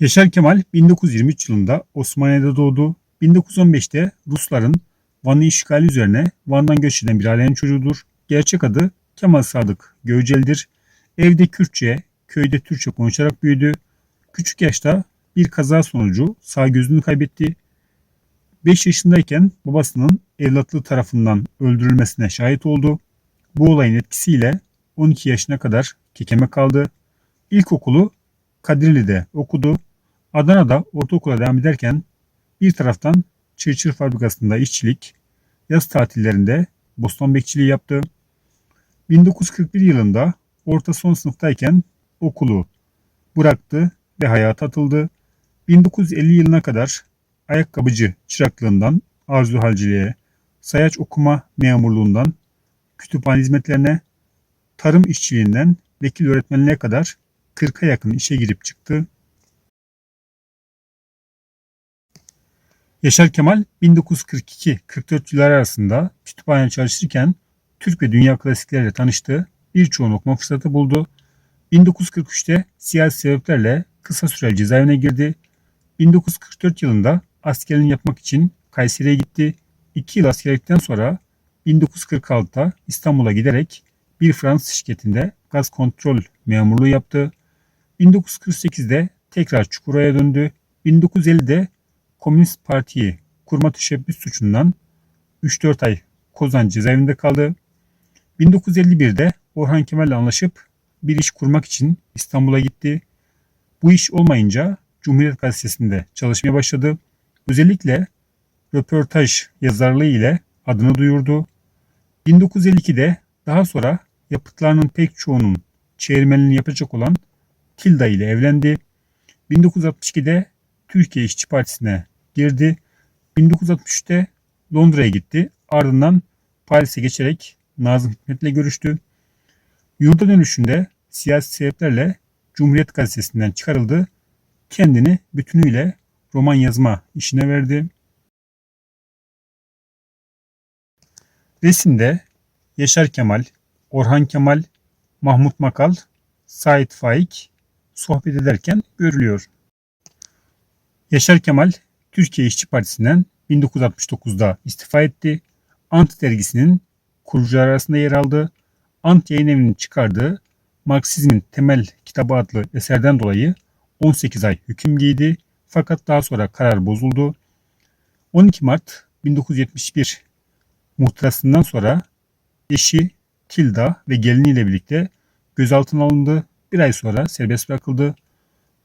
Yaşar Kemal 1923 yılında Osmaniye'de doğdu. 1915'te Rusların Van'ı işgali üzerine Van'dan göç eden bir ailenin çocuğudur. Gerçek adı Kemal Sadık Göğcel'dir. Evde Kürtçe, köyde Türkçe konuşarak büyüdü. Küçük yaşta bir kaza sonucu sağ gözünü kaybetti. 5 yaşındayken babasının evlatlığı tarafından öldürülmesine şahit oldu. Bu olayın etkisiyle 12 yaşına kadar kekeme kaldı. İlkokulu Kadirli'de okudu. Adana'da ortaokula devam ederken bir taraftan çırçır fabrikasında işçilik, yaz tatillerinde bostan bekçiliği yaptı. 1941 yılında orta son sınıftayken okulu bıraktı ve hayata atıldı. 1950 yılına kadar ayakkabıcı çıraklığından arzu halciliğe, sayaç okuma memurluğundan kütüphane hizmetlerine, tarım işçiliğinden vekil öğretmenliğe kadar 40'a yakın işe girip çıktı. Yaşar Kemal 1942-44 yılları arasında kütüphane çalışırken Türk ve dünya klasikleriyle tanıştı. Birçoğunu okuma fırsatı buldu. 1943'te siyasi sebeplerle kısa süreli cezaevine girdi. 1944 yılında askerliğini yapmak için Kayseri'ye gitti. 2 yıl askerlikten sonra 1946'da İstanbul'a giderek bir Fransız şirketinde gaz kontrol memurluğu yaptı. 1948'de tekrar Çukura'ya döndü. 1950'de Komünist Parti'yi kurma teşebbüs suçundan 3-4 ay Kozan cezaevinde kaldı. 1951'de Orhan Kemal'le anlaşıp bir iş kurmak için İstanbul'a gitti. Bu iş olmayınca Cumhuriyet Gazetesi'nde çalışmaya başladı. Özellikle röportaj yazarlığı ile adını duyurdu. 1952'de daha sonra yapıtlarının pek çoğunun çevirmenliğini yapacak olan Tilda ile evlendi. 1962'de Türkiye İşçi Partisi'ne girdi. 1963'te Londra'ya gitti. Ardından Paris'e geçerek Nazım Hikmet'le görüştü. Yurda dönüşünde siyasi sebeplerle Cumhuriyet Gazetesi'nden çıkarıldı. Kendini bütünüyle roman yazma işine verdi. Resimde Yaşar Kemal, Orhan Kemal, Mahmut Makal, Sait Faik sohbet ederken görülüyor. Yaşar Kemal Türkiye İşçi Partisi'nden 1969'da istifa etti. Ant dergisinin kurucular arasında yer aldı. Ant yayın evinin çıkardığı Marksizmin Temel kitabı adlı eserden dolayı 18 ay hüküm giydi. Fakat daha sonra karar bozuldu. 12 Mart 1971 muhtırasından sonra eşi Tilda ve geliniyle birlikte gözaltına alındı. Bir ay sonra serbest bırakıldı.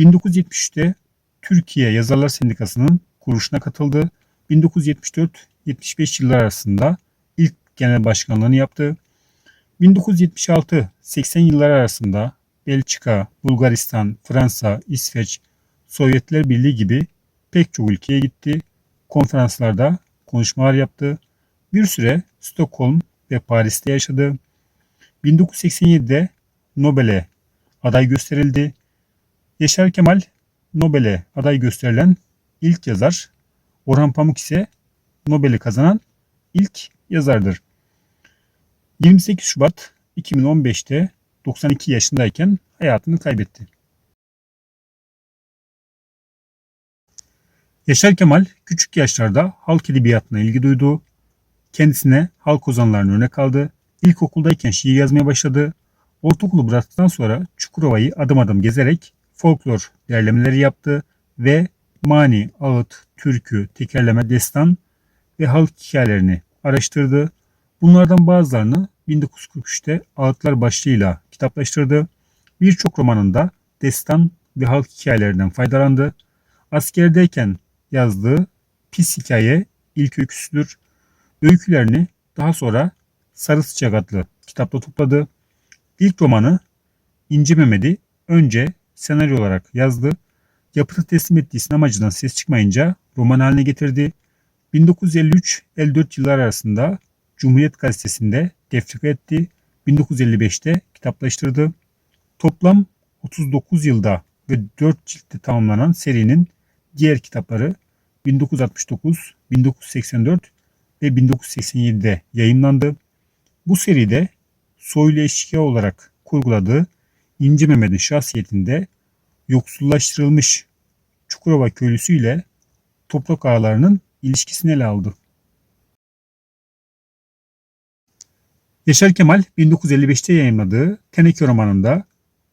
1973'te Türkiye Yazarlar Sendikası'nın kuruluşuna katıldı. 1974-75 yıllar arasında ilk genel başkanlığını yaptı. 1976-80 yıllar arasında Belçika, Bulgaristan, Fransa, İsveç, Sovyetler Birliği gibi pek çok ülkeye gitti. Konferanslarda konuşmalar yaptı. Bir süre Stockholm ve Paris'te yaşadı. 1987'de Nobel'e aday gösterildi. Yaşar Kemal Nobel'e aday gösterilen ilk yazar. Orhan Pamuk ise Nobel'i kazanan ilk yazardır. 28 Şubat 2015'te 92 yaşındayken hayatını kaybetti. Yaşar Kemal küçük yaşlarda halk edebiyatına ilgi duydu. Kendisine halk ozanlarını örnek aldı. İlkokuldayken şiir yazmaya başladı. Ortaokulu bıraktıktan sonra Çukurova'yı adım adım gezerek folklor derlemeleri yaptı ve mani, ağıt, türkü, tekerleme, destan ve halk hikayelerini araştırdı. Bunlardan bazılarını 1943'te Ağıtlar başlığıyla kitaplaştırdı. Birçok romanında destan ve halk hikayelerinden faydalandı. Askerdeyken yazdığı Pis Hikaye ilk öyküsüdür. Öykülerini daha sonra Sarı Sıcak adlı kitapta topladı. İlk romanı İnce Mehmet'i önce senaryo olarak yazdı. Yapıtı teslim ettiği sinemacıdan ses çıkmayınca roman haline getirdi. 1953-54 yıllar arasında Cumhuriyet Gazetesi'nde tefrika etti. 1955'te kitaplaştırdı. Toplam 39 yılda ve 4 ciltte tamamlanan serinin diğer kitapları 1969, 1984 ve 1987'de yayınlandı. Bu seride soylu eşkıya olarak kurguladığı İnce Mehmet'in şahsiyetinde yoksullaştırılmış Çukurova köylüsü ile toprak ağalarının ilişkisini ele aldı. Yaşar Kemal 1955'te yayınladığı Teneke romanında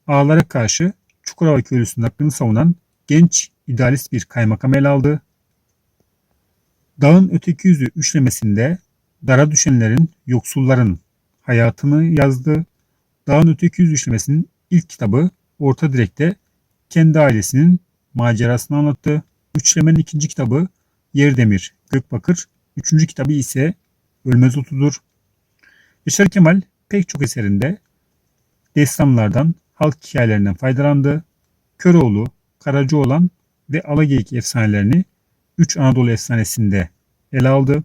ağalara karşı Çukurova köylüsünün hakkını savunan genç idealist bir kaymakam ele aldı. Dağın öteki yüzü üçlemesinde dara düşenlerin, yoksulların hayatını yazdı. Dağın öteki yüzü üçlemesinin ilk kitabı Orta Direk'te kendi ailesinin macerasını anlattı. Üçlemenin ikinci kitabı Yerdemir, Gökbakır, üçüncü kitabı ise Ölmez Otu'dur. Yaşar Kemal pek çok eserinde destanlardan, halk hikayelerinden faydalandı. Köroğlu, Karacaoğlan ve Alageyik efsanelerini Üç Anadolu efsanesinde ele aldı.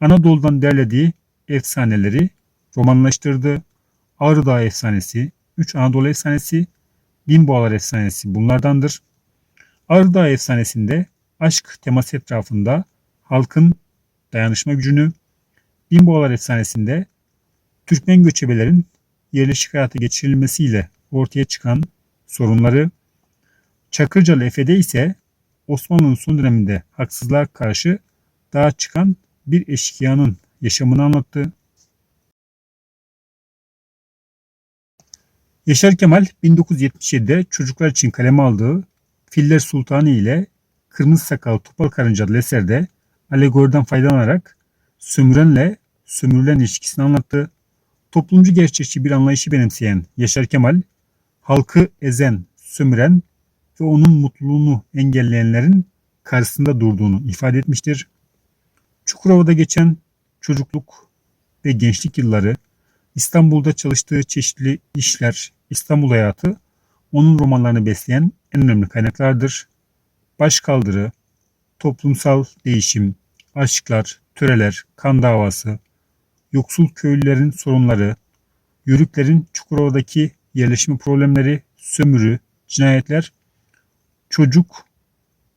Anadolu'dan derlediği efsaneleri romanlaştırdı. Ağrı Dağı efsanesi, Üç Anadolu efsanesi, Binboğalar efsanesi bunlardandır. Ağrı Dağı efsanesinde aşk teması etrafında halkın dayanışma gücünü, Binboğalar efsanesinde Türkmen göçebelerin yerleşik hayata geçirilmesiyle ortaya çıkan sorunları, Çakırcalı Efe'de ise Osmanlı'nın son döneminde haksızlığa karşı daha çıkan bir eşkıyanın yaşamını anlattı. Yaşar Kemal 1977'de çocuklar için kaleme aldığı Filler Sultanı ile Kırmızı Sakal Topal Karınca adlı eserde alegoriden faydalanarak sömürenle sömürülen ilişkisini anlattı. Toplumcu gerçekçi bir anlayışı benimseyen Yaşar Kemal, halkı ezen, sömüren ve onun mutluluğunu engelleyenlerin karşısında durduğunu ifade etmiştir. Çukurova'da geçen çocukluk ve gençlik yılları, İstanbul'da çalıştığı çeşitli işler, İstanbul hayatı onun romanlarını besleyen en önemli kaynaklardır. Başkaldırı, toplumsal değişim, aşklar, töreler, kan davası, yoksul köylülerin sorunları, yörüklerin Çukurova'daki yerleşme problemleri, sömürü, cinayetler, çocuk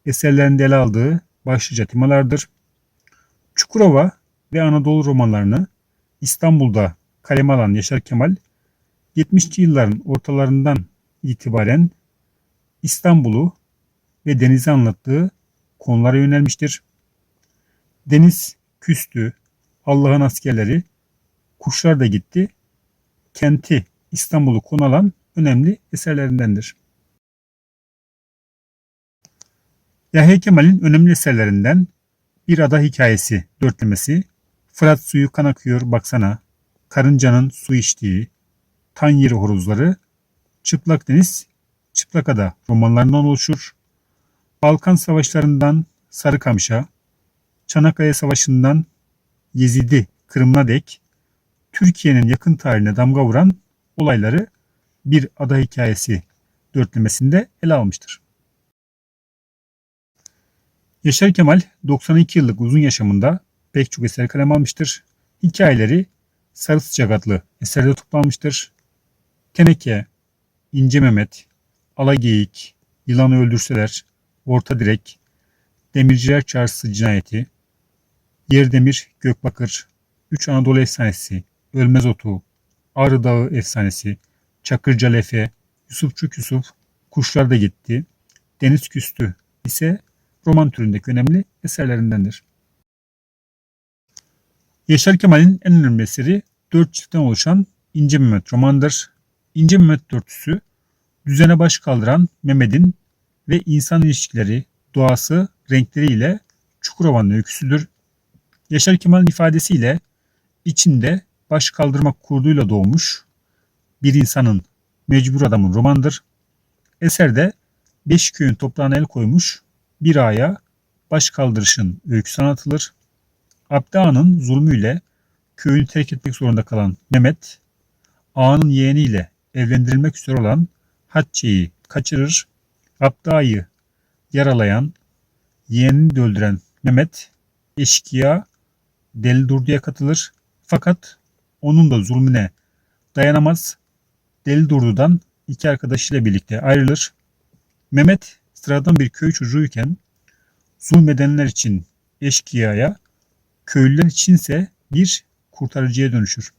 eserlerinde ele aldığı başlıca temalardır. Çukurova ve Anadolu romanlarını İstanbul'da kaleme alan Yaşar Kemal, 70'li yılların ortalarından itibaren İstanbul'u ve denizi anlattığı konulara yönelmiştir. Deniz küstü, Allah'ın askerleri, kuşlar da gitti, kenti İstanbul'u konu alan önemli eserlerindendir. Yahya Kemal'in önemli eserlerinden Bir Ada Hikayesi dörtlemesi, Fırat suyu kan akıyor baksana, Karıncanın su içtiği, Tan yeri horozları, Çıplak Deniz, Çıplak Ada romanlarından oluşur. Balkan Savaşlarından Sarıkamış'a, Çanakkale Savaşı'ndan Yezidi Kırım'ına dek Türkiye'nin yakın tarihine damga vuran olayları bir ada hikayesi dörtlemesinde ele almıştır. Yaşar Kemal 92 yıllık uzun yaşamında pek çok eser kalem almıştır. Hikayeleri Sarı Sıcak adlı eserde toplanmıştır. Teneke, İnce Mehmet, Alageyik, Yılanı Öldürseler, Orta Direk, Demirciler Çarşısı Cinayeti, Yerdemir Gökbakır, Üç Anadolu Efsanesi, Ölmez Otu, Ağrı Dağı Efsanesi, Çakırca Lefe, Yusufçuk Yusuf, Kuşlar da Gitti, Deniz Küstü ise roman türündeki önemli eserlerindendir. Yaşar Kemal'in en önemli eseri dört çiftten oluşan İnce Mehmet romandır. İnce Mehmet dörtüsü düzene baş kaldıran Mehmet'in ve insan ilişkileri, doğası, renkleriyle Çukurova'nın öyküsüdür. Yaşar Kemal'in ifadesiyle içinde baş kaldırmak kurduyla doğmuş bir insanın mecbur adamın romandır. Eserde beş köyün toprağına el koymuş bir aya baş kaldırışın öyküsü anlatılır. Abdi Ağa'nın zulmüyle köyünü terk etmek zorunda kalan Mehmet, Ağa'nın yeğeniyle evlendirilmek üzere olan Hatçe'yi kaçırır. Abdi Ağa'yı yaralayan, yeğenini de öldüren Mehmet, eşkıya Deli Durdu'ya katılır. Fakat onun da zulmüne dayanamaz. Deli Durdu'dan iki arkadaşıyla birlikte ayrılır. Mehmet sıradan bir köy çocuğuyken zulmedenler için eşkıyaya, köylüler içinse bir kurtarıcıya dönüşür.